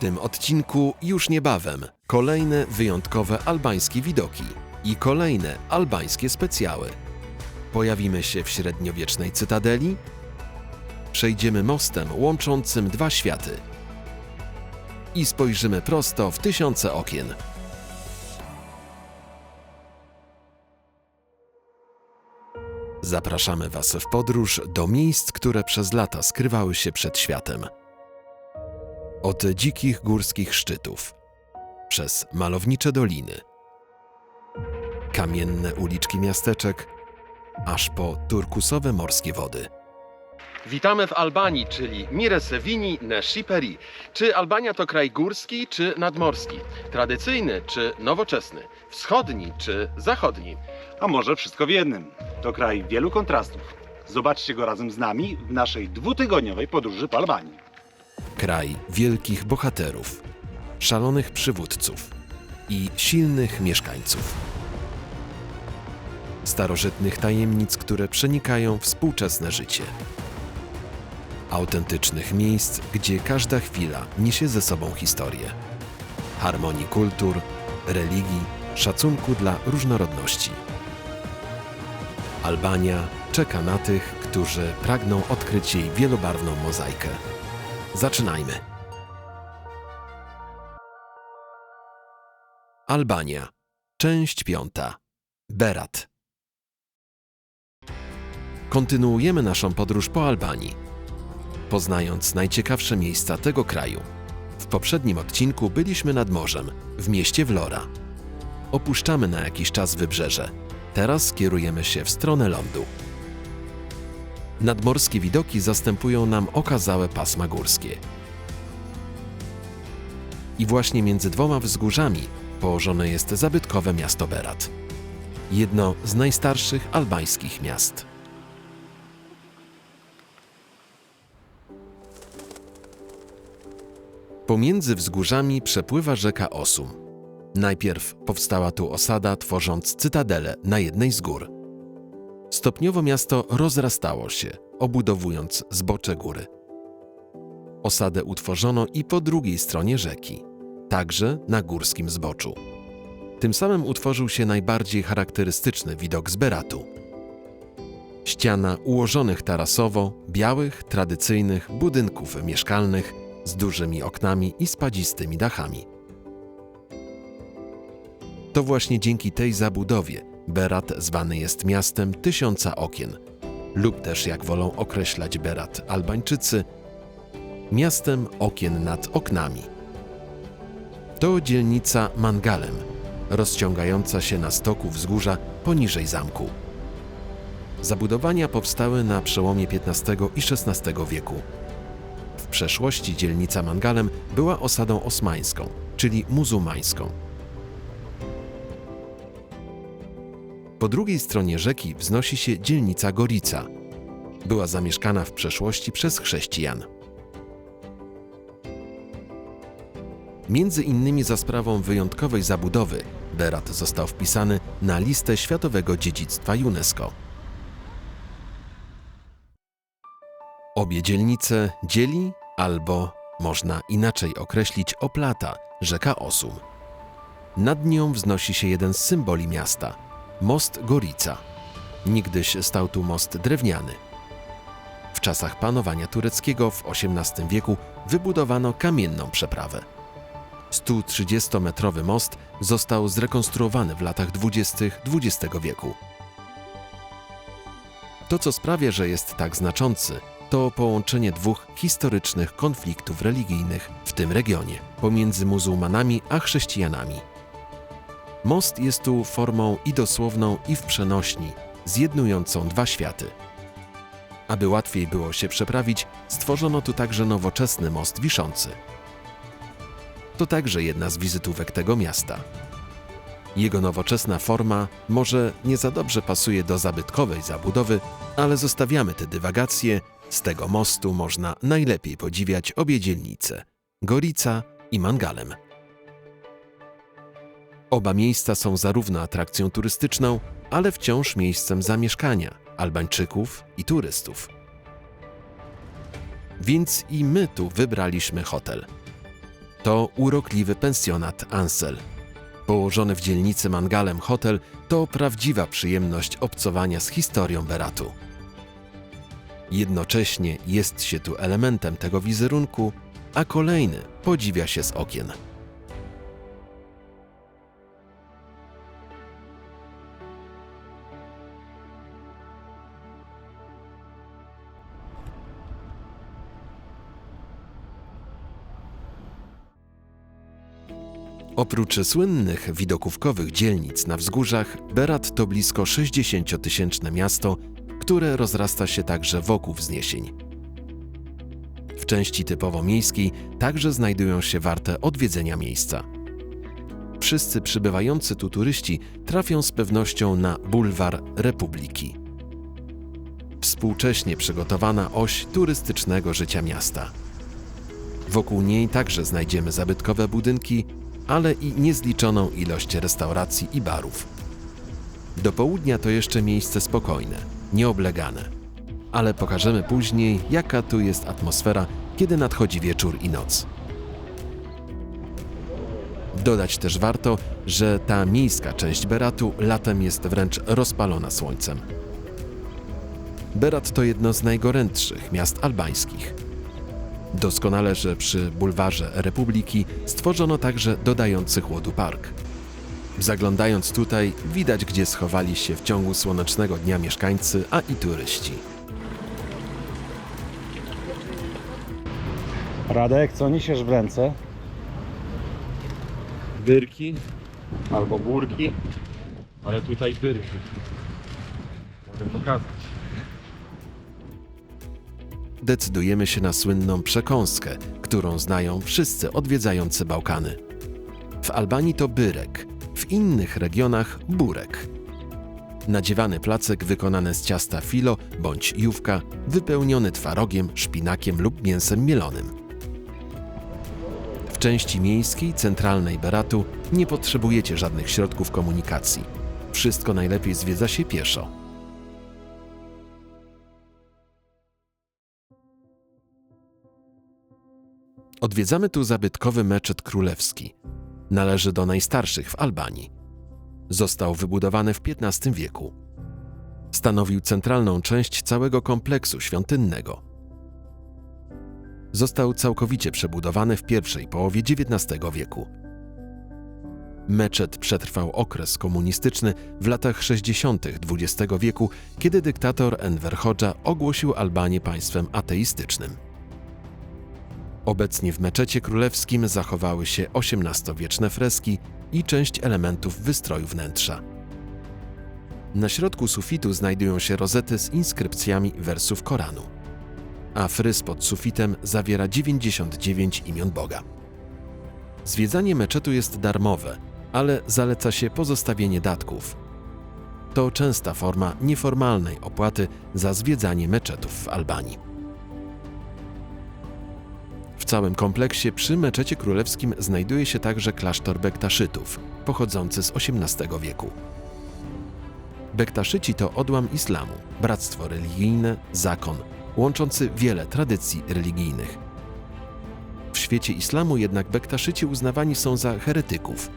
tym odcinku już niebawem kolejne wyjątkowe albańskie widoki i kolejne albańskie specjały. Pojawimy się w średniowiecznej cytadeli, przejdziemy mostem łączącym dwa światy i spojrzymy prosto w tysiące okien. Zapraszamy Was w podróż do miejsc, które przez lata skrywały się przed światem. Od dzikich górskich szczytów, przez malownicze doliny, kamienne uliczki miasteczek, aż po turkusowe morskie wody. Witamy w Albanii, czyli Mire Sevini ne Shiperi. Czy Albania to kraj górski czy nadmorski? Tradycyjny czy nowoczesny? Wschodni czy zachodni? A może wszystko w jednym. To kraj wielu kontrastów. Zobaczcie go razem z nami w naszej dwutygodniowej podróży po Albanii. Kraj wielkich bohaterów, szalonych przywódców i silnych mieszkańców. Starożytnych tajemnic, które przenikają współczesne życie. Autentycznych miejsc, gdzie każda chwila niesie ze sobą historię. Harmonii kultur, religii, szacunku dla różnorodności. Albania czeka na tych, którzy pragną odkryć jej wielobarwną mozaikę. Zaczynajmy. Albania. Część piąta. Berat. Kontynuujemy naszą podróż po Albanii, poznając najciekawsze miejsca tego kraju. W poprzednim odcinku byliśmy nad morzem, w mieście Vlora. Opuszczamy na jakiś czas wybrzeże. Teraz kierujemy się w stronę lądu. Nadmorskie widoki zastępują nam okazałe pasma górskie. I właśnie między dwoma wzgórzami położone jest zabytkowe miasto Berat. Jedno z najstarszych albańskich miast. Pomiędzy wzgórzami przepływa rzeka Osum. Najpierw powstała tu osada, tworząc cytadelę na jednej z gór. Stopniowo miasto rozrastało się, obudowując zbocze góry. Osadę utworzono i po drugiej stronie rzeki, także na górskim zboczu. Tym samym utworzył się najbardziej charakterystyczny widok z Beratu. Ściana ułożonych tarasowo, białych, tradycyjnych budynków mieszkalnych z dużymi oknami i spadzistymi dachami. To właśnie dzięki tej zabudowie Berat zwany jest miastem tysiąca okien, lub też jak wolą określać Berat Albańczycy, miastem okien nad oknami. To dzielnica Mangalem, rozciągająca się na stoku wzgórza poniżej zamku. Zabudowania powstały na przełomie XV i XVI wieku. W przeszłości dzielnica Mangalem była osadą osmańską, czyli muzułmańską. Po drugiej stronie rzeki wznosi się dzielnica Gorica. Była zamieszkana w przeszłości przez chrześcijan. Między innymi za sprawą wyjątkowej zabudowy Berat został wpisany na listę Światowego Dziedzictwa UNESCO. Obie dzielnice dzieli albo można inaczej określić oplata rzeka Osum. Nad nią wznosi się jeden z symboli miasta most Gorica. Niegdyś stał tu most drewniany. W czasach panowania tureckiego w XVIII wieku wybudowano kamienną przeprawę. 130-metrowy most został zrekonstruowany w latach 20. XX wieku. To, co sprawia, że jest tak znaczący, to połączenie dwóch historycznych konfliktów religijnych w tym regionie pomiędzy muzułmanami a chrześcijanami. Most jest tu formą i dosłowną, i w przenośni, zjednującą dwa światy. Aby łatwiej było się przeprawić, stworzono tu także nowoczesny most wiszący. To także jedna z wizytówek tego miasta. Jego nowoczesna forma może nie za dobrze pasuje do zabytkowej zabudowy, ale zostawiamy te dywagacje. Z tego mostu można najlepiej podziwiać obie dzielnice Gorica i Mangalem. Oba miejsca są zarówno atrakcją turystyczną, ale wciąż miejscem zamieszkania Albańczyków i turystów. Więc i my tu wybraliśmy hotel. To urokliwy pensjonat Ansel. Położony w dzielnicy Mangalem hotel to prawdziwa przyjemność obcowania z historią Beratu. Jednocześnie jest się tu elementem tego wizerunku, a kolejny podziwia się z okien. Oprócz słynnych widokówkowych dzielnic na wzgórzach, Berat to blisko 60-tysięczne miasto, które rozrasta się także wokół wzniesień. W części typowo miejskiej także znajdują się warte odwiedzenia miejsca. Wszyscy przybywający tu turyści trafią z pewnością na bulwar Republiki. Współcześnie przygotowana oś turystycznego życia miasta. Wokół niej także znajdziemy zabytkowe budynki, ale i niezliczoną ilość restauracji i barów. Do południa to jeszcze miejsce spokojne, nieoblegane. Ale pokażemy później, jaka tu jest atmosfera, kiedy nadchodzi wieczór i noc. Dodać też warto, że ta miejska część Beratu latem jest wręcz rozpalona słońcem. Berat to jedno z najgorętszych miast albańskich. Doskonale, że przy bulwarze Republiki stworzono także dodający chłodu park. Zaglądając tutaj, widać, gdzie schowali się w ciągu słonecznego dnia mieszkańcy, a i turyści. Radek, co niesiesz w ręce? Byrki albo burki, ale tutaj byrki. Mogę pokazać. Decydujemy się na słynną przekąskę, którą znają wszyscy odwiedzający Bałkany. W Albanii to byrek, w innych regionach burek. Nadziewany placek wykonany z ciasta filo bądź jówka, wypełniony twarogiem, szpinakiem lub mięsem mielonym. W części miejskiej, centralnej Beratu nie potrzebujecie żadnych środków komunikacji. Wszystko najlepiej zwiedza się pieszo. Odwiedzamy tu zabytkowy meczet królewski. Należy do najstarszych w Albanii. Został wybudowany w XV wieku. Stanowił centralną część całego kompleksu świątynnego. Został całkowicie przebudowany w pierwszej połowie XIX wieku. Meczet przetrwał okres komunistyczny w latach 60. XX wieku, kiedy dyktator Enver Hoxha ogłosił Albanię państwem ateistycznym. Obecnie w meczecie królewskim zachowały się XVIII-wieczne freski i część elementów wystroju wnętrza. Na środku sufitu znajdują się rozety z inskrypcjami wersów Koranu, a fryz pod sufitem zawiera 99 imion Boga. Zwiedzanie meczetu jest darmowe, ale zaleca się pozostawienie datków. To częsta forma nieformalnej opłaty za zwiedzanie meczetów w Albanii. Całym kompleksie przy meczecie królewskim znajduje się także klasztor Bektaszytów, pochodzący z XVIII wieku. Bektaszyci to odłam islamu, bractwo religijne, zakon, łączący wiele tradycji religijnych. W świecie islamu jednak Bektaszyci uznawani są za heretyków.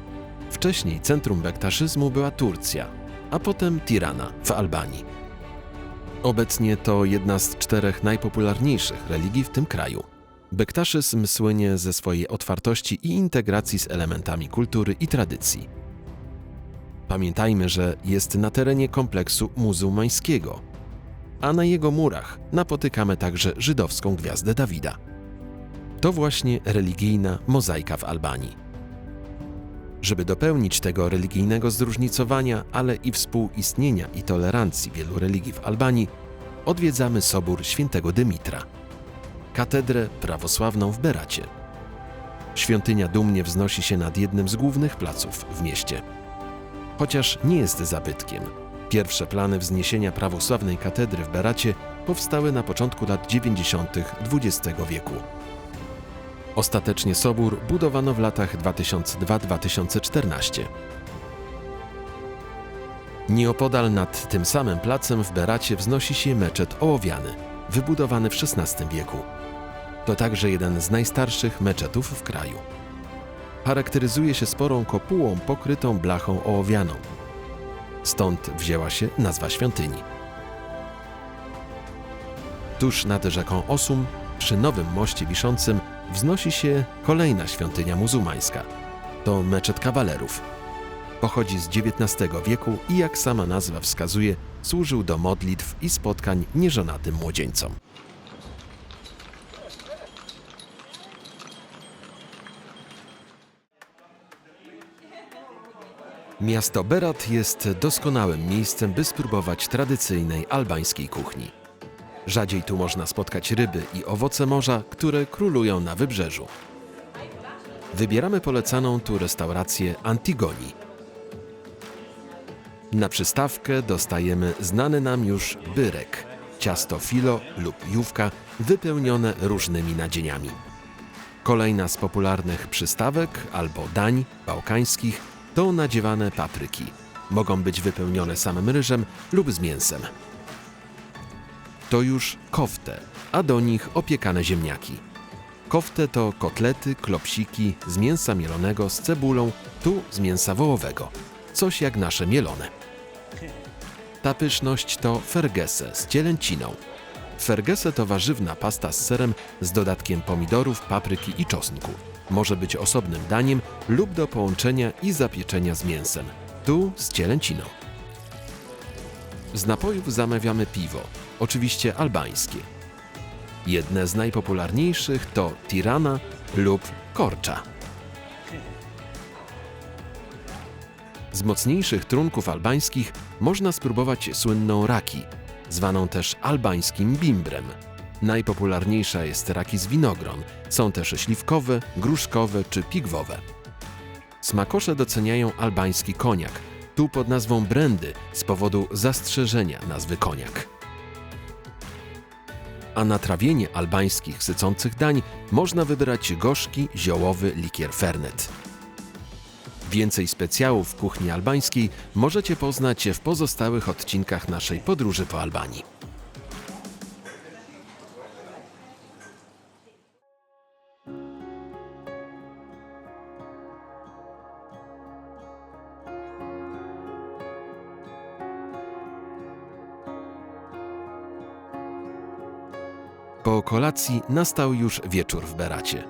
Wcześniej centrum bektaszyzmu była Turcja, a potem Tirana w Albanii. Obecnie to jedna z czterech najpopularniejszych religii w tym kraju. Bektaszyzm słynie ze swojej otwartości i integracji z elementami kultury i tradycji. Pamiętajmy, że jest na terenie kompleksu muzułmańskiego, a na jego murach napotykamy także żydowską gwiazdę Dawida. To właśnie religijna mozaika w Albanii. Żeby dopełnić tego religijnego zróżnicowania, ale i współistnienia i tolerancji wielu religii w Albanii, odwiedzamy sobór świętego Dymitra katedrę prawosławną w Beracie. Świątynia dumnie wznosi się nad jednym z głównych placów w mieście. Chociaż nie jest zabytkiem, pierwsze plany wzniesienia prawosławnej katedry w Beracie powstały na początku lat 90. XX wieku. Ostatecznie sobór budowano w latach 2002-2014. Nieopodal nad tym samym placem w Beracie wznosi się meczet ołowiany, wybudowany w XVI wieku. To także jeden z najstarszych meczetów w kraju. charakteryzuje się sporą kopułą pokrytą blachą ołowianą. Stąd wzięła się nazwa świątyni. Tuż nad rzeką Osum, przy nowym moście wiszącym, wznosi się kolejna świątynia muzułmańska. To meczet kawalerów. Pochodzi z XIX wieku i jak sama nazwa wskazuje, służył do modlitw i spotkań nieżonatym młodzieńcom. Miasto Berat jest doskonałym miejscem, by spróbować tradycyjnej albańskiej kuchni. Rzadziej tu można spotkać ryby i owoce morza, które królują na wybrzeżu. Wybieramy polecaną tu restaurację Antigoni. Na przystawkę dostajemy znany nam już byrek, ciasto filo lub jówka wypełnione różnymi nadzieniami. Kolejna z popularnych przystawek albo dań bałkańskich to nadziewane papryki. Mogą być wypełnione samym ryżem lub z mięsem. To już kofte, a do nich opiekane ziemniaki. Kofte to kotlety, klopsiki z mięsa mielonego z cebulą, tu z mięsa wołowego. Coś jak nasze mielone. Ta pyszność to fergese z cielęciną. Fergese to warzywna pasta z serem z dodatkiem pomidorów, papryki i czosnku. Może być osobnym daniem lub do połączenia i zapieczenia z mięsem. Tu z cielęciną. Z napojów zamawiamy piwo, oczywiście albańskie. Jedne z najpopularniejszych to Tirana lub Korcza. Z mocniejszych trunków albańskich można spróbować słynną raki, zwaną też albańskim bimbrem. Najpopularniejsza jest raki z winogron, są też śliwkowe, gruszkowe czy pigwowe. Smakosze doceniają albański koniak, tu pod nazwą brandy z powodu zastrzeżenia nazwy koniak. A na trawienie albańskich sycących dań można wybrać gorzki, ziołowy likier fernet. Więcej specjałów w kuchni albańskiej możecie poznać w pozostałych odcinkach naszej podróży po Albanii. Po kolacji nastał już wieczór w Beracie.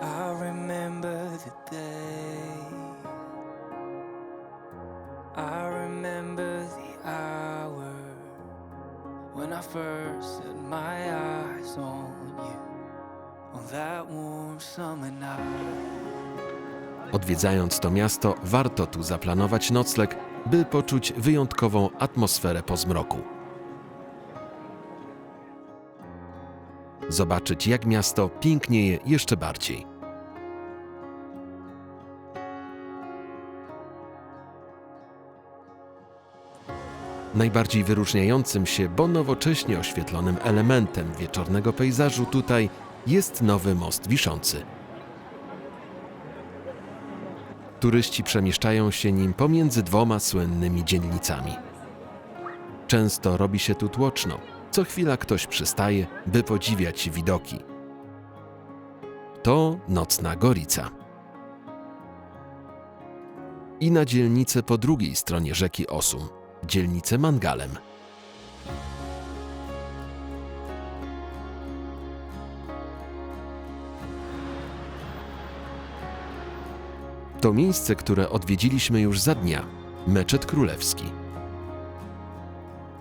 I remember the day. I remember the hour when I first set my eyes on you. On that warm summer night. Odwiedzając to miasto, warto tu zaplanować nocleg, by poczuć wyjątkową atmosferę po zmroku. Zobaczyć, jak miasto pięknieje jeszcze bardziej. Najbardziej wyróżniającym się, bo nowocześnie oświetlonym elementem wieczornego pejzażu tutaj jest nowy most wiszący. Turyści przemieszczają się nim pomiędzy dwoma słynnymi dzielnicami. Często robi się tu tłoczno. Co chwila ktoś przystaje, by podziwiać widoki. To nocna Gorica. I na dzielnicę po drugiej stronie rzeki Osum, dzielnicę Mangalem. To miejsce, które odwiedziliśmy już za dnia Meczet Królewski.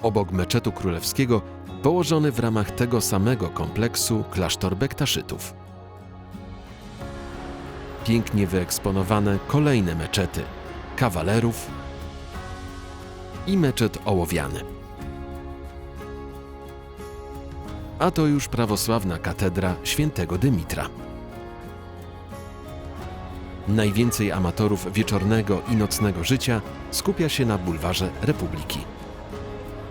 Obok Meczetu Królewskiego położony w ramach tego samego kompleksu klasztor Bektaszytów. Pięknie wyeksponowane kolejne meczety kawalerów i meczet ołowiany. A to już prawosławna katedra świętego Dymitra. Najwięcej amatorów wieczornego i nocnego życia skupia się na bulwarze Republiki.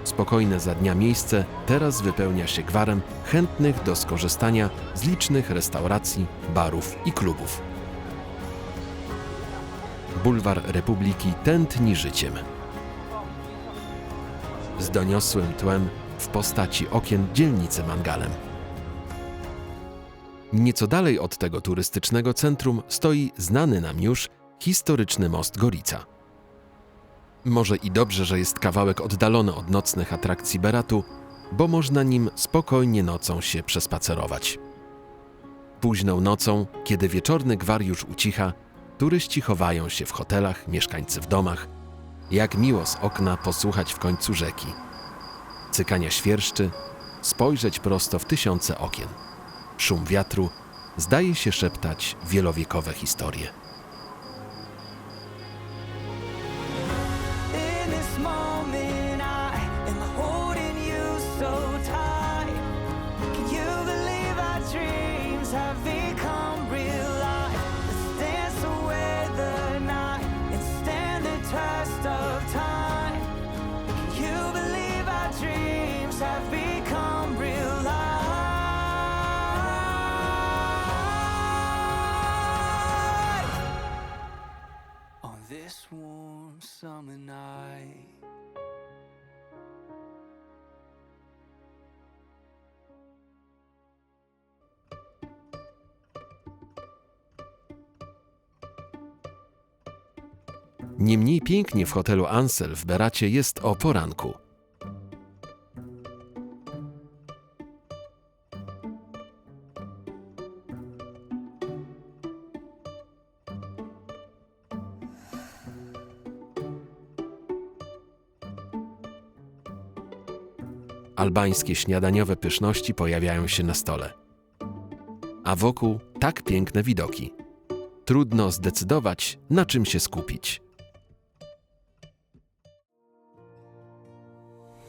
Spokojne za dnia miejsce teraz wypełnia się gwarem chętnych do skorzystania z licznych restauracji, barów i klubów. Bulwar Republiki tętni życiem. Z doniosłym tłem w postaci okien dzielnicy Mangalem. Nieco dalej od tego turystycznego centrum stoi znany nam już historyczny most Gorica. Może i dobrze, że jest kawałek oddalony od nocnych atrakcji Beratu, bo można nim spokojnie nocą się przespacerować. Późną nocą, kiedy wieczorny gwar już ucicha, turyści chowają się w hotelach, mieszkańcy w domach. Jak miło z okna posłuchać w końcu rzeki. Cykania świerszczy, spojrzeć prosto w tysiące okien. Szum wiatru zdaje się szeptać wielowiekowe historie. In Niemniej pięknie w hotelu Ansel w Beracie jest o poranku. Albańskie śniadaniowe pyszności pojawiają się na stole. A wokół tak piękne widoki. Trudno zdecydować, na czym się skupić.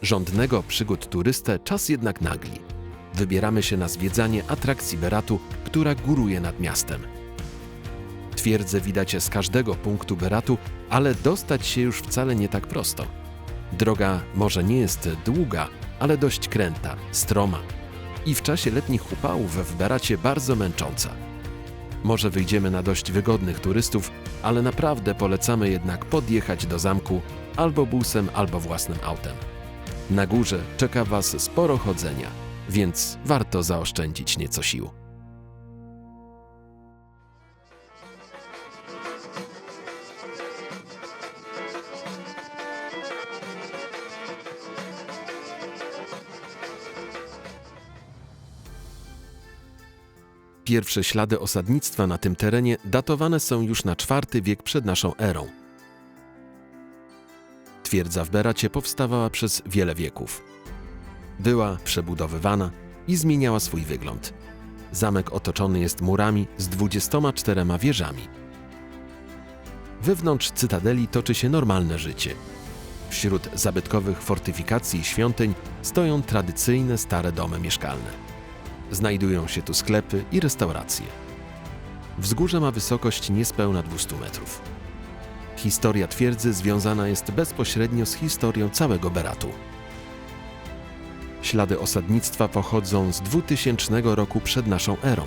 Rządnego przygód turystę czas jednak nagli. Wybieramy się na zwiedzanie atrakcji Beratu, która góruje nad miastem. Twierdzę widać z każdego punktu Beratu, ale dostać się już wcale nie tak prosto. Droga może nie jest długa, ale dość kręta, stroma i w czasie letnich upałów w Beracie bardzo męcząca. Może wyjdziemy na dość wygodnych turystów, ale naprawdę polecamy jednak podjechać do zamku albo busem, albo własnym autem. Na górze czeka Was sporo chodzenia, więc warto zaoszczędzić nieco sił. Pierwsze ślady osadnictwa na tym terenie datowane są już na IV wiek przed naszą erą. Twierdza w Beracie powstawała przez wiele wieków. Była przebudowywana i zmieniała swój wygląd. Zamek otoczony jest murami z 24 wieżami. Wewnątrz cytadeli toczy się normalne życie. Wśród zabytkowych fortyfikacji i świątyń stoją tradycyjne stare domy mieszkalne. Znajdują się tu sklepy i restauracje. Wzgórze ma wysokość niespełna 200 metrów. Historia twierdzy związana jest bezpośrednio z historią całego Beratu. Ślady osadnictwa pochodzą z 2000 roku przed naszą erą.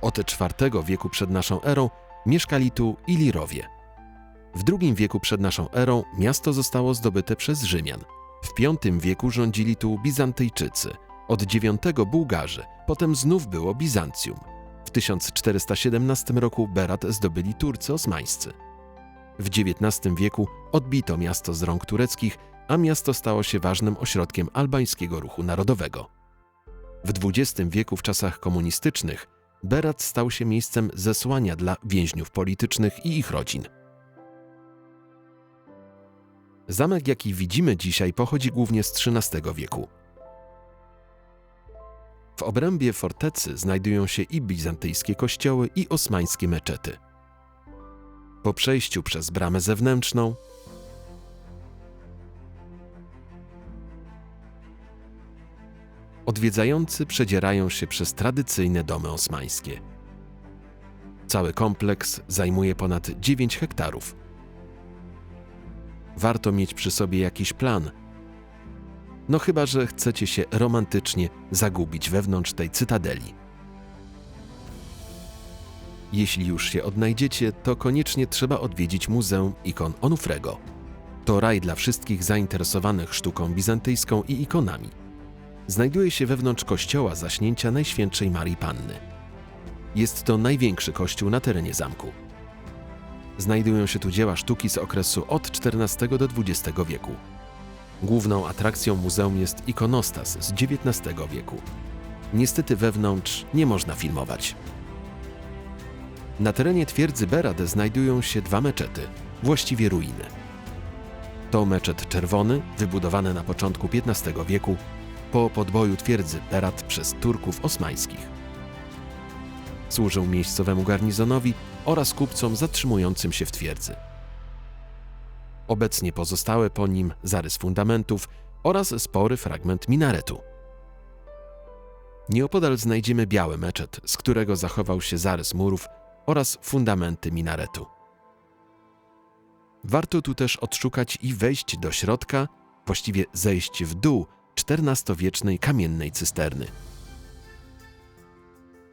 Od IV wieku przed naszą erą mieszkali tu Ilirowie. W II wieku przed naszą erą miasto zostało zdobyte przez Rzymian. W V wieku rządzili tu Bizantyjczycy, od IX Bułgarzy, potem znów było Bizancjum. W 1417 roku Berat zdobyli Turcy osmańscy. W XIX wieku odbito miasto z rąk tureckich, a miasto stało się ważnym ośrodkiem albańskiego ruchu narodowego. W XX wieku, w czasach komunistycznych, Berat stał się miejscem zesłania dla więźniów politycznych i ich rodzin. Zamek, jaki widzimy dzisiaj, pochodzi głównie z XIII wieku. W obrębie fortecy znajdują się i bizantyjskie kościoły, i osmańskie meczety. Po przejściu przez bramę zewnętrzną odwiedzający przedzierają się przez tradycyjne domy osmańskie. Cały kompleks zajmuje ponad 9 hektarów. Warto mieć przy sobie jakiś plan – no chyba, że chcecie się romantycznie zagubić wewnątrz tej cytadeli. Jeśli już się odnajdziecie, to koniecznie trzeba odwiedzić Muzeum Ikon Onufrego. To raj dla wszystkich zainteresowanych sztuką bizantyjską i ikonami. znajduje się wewnątrz kościoła zaśnięcia Najświętszej Marii Panny. Jest to największy kościół na terenie zamku. Znajdują się tu dzieła sztuki z okresu od XIV do XX wieku. Główną atrakcją muzeum jest ikonostas z XIX wieku. Niestety wewnątrz nie można filmować. Na terenie twierdzy Berad znajdują się dwa meczety, właściwie ruiny. To meczet czerwony, wybudowany na początku XV wieku po podboju twierdzy Berat przez Turków osmańskich. Służył miejscowemu garnizonowi oraz kupcom zatrzymującym się w twierdzy. Obecnie pozostałe po nim zarys fundamentów oraz spory fragment minaretu. Nieopodal znajdziemy biały meczet, z którego zachował się zarys murów oraz fundamenty minaretu. Warto tu też odszukać i wejść do środka, właściwie zejść w dół XIV-wiecznej kamiennej cysterny.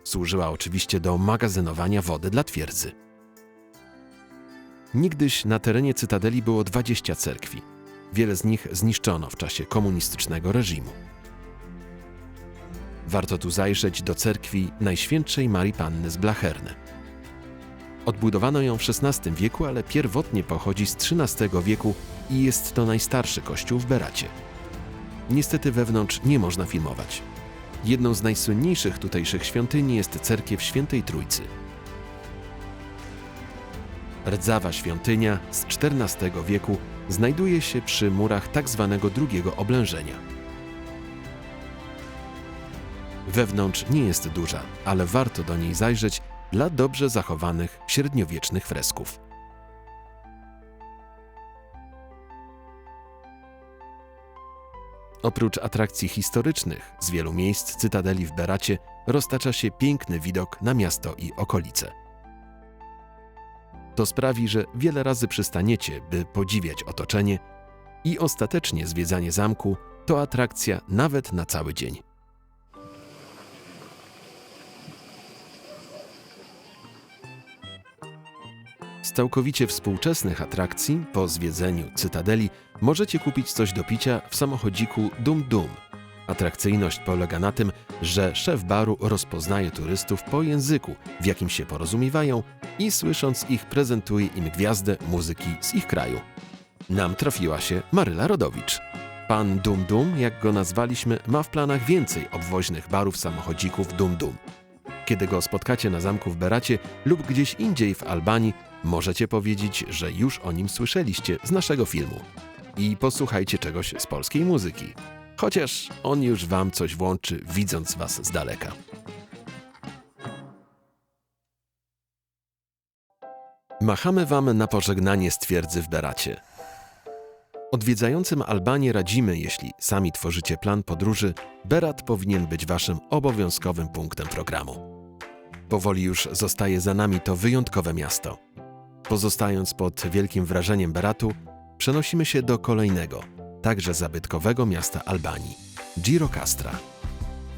Służyła oczywiście do magazynowania wody dla twierdzy. Niegdyś na terenie cytadeli było 20 cerkwi. Wiele z nich zniszczono w czasie komunistycznego reżimu. Warto tu zajrzeć do cerkwi Najświętszej Marii Panny z Blacherne. Odbudowano ją w XVI wieku, ale pierwotnie pochodzi z XIII wieku i jest to najstarszy kościół w Beracie. Niestety wewnątrz nie można filmować. Jedną z najsłynniejszych tutejszych świątyni jest cerkiew Świętej Trójcy. Rdzawa świątynia z XIV wieku znajduje się przy murach tzw. drugiego oblężenia. Wewnątrz nie jest duża, ale warto do niej zajrzeć dla dobrze zachowanych średniowiecznych fresków. Oprócz atrakcji historycznych, z wielu miejsc cytadeli w Beracie roztacza się piękny widok na miasto i okolice. To sprawi, że wiele razy przystaniecie, by podziwiać otoczenie i ostatecznie zwiedzanie zamku to atrakcja nawet na cały dzień. Z całkowicie współczesnych atrakcji po zwiedzeniu Cytadeli możecie kupić coś do picia w samochodziku Dum Dum. Atrakcyjność polega na tym, że szef baru rozpoznaje turystów po języku, w jakim się porozumiewają i słysząc ich prezentuje im gwiazdę muzyki z ich kraju. Nam trafiła się Maryla Rodowicz. Pan Dum Dum, jak go nazwaliśmy, ma w planach więcej obwoźnych barów samochodzików Dum Dum. Kiedy go spotkacie na zamku w Beracie lub gdzieś indziej w Albanii, możecie powiedzieć, że już o nim słyszeliście z naszego filmu. I posłuchajcie czegoś z polskiej muzyki. Chociaż on już wam coś włączy, widząc was z daleka. Machamy wam na pożegnanie z twierdzy w Beracie. Odwiedzającym Albanię radzimy, jeśli sami tworzycie plan podróży, Berat powinien być waszym obowiązkowym punktem programu. Powoli już zostaje za nami to wyjątkowe miasto. Pozostając pod wielkim wrażeniem Beratu, przenosimy się do kolejnego, także zabytkowego miasta Albanii Girocastra.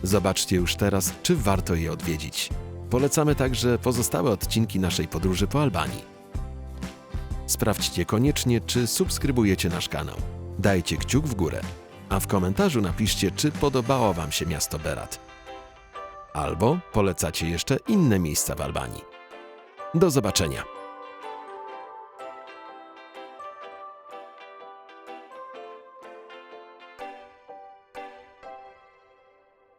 Zobaczcie już teraz, czy warto je odwiedzić. Polecamy także pozostałe odcinki naszej podróży po Albanii. Sprawdźcie koniecznie, czy subskrybujecie nasz kanał. Dajcie kciuk w górę, a w komentarzu napiszcie, czy podobało Wam się miasto Berat. Albo polecacie jeszcze inne miejsca w Albanii. Do zobaczenia!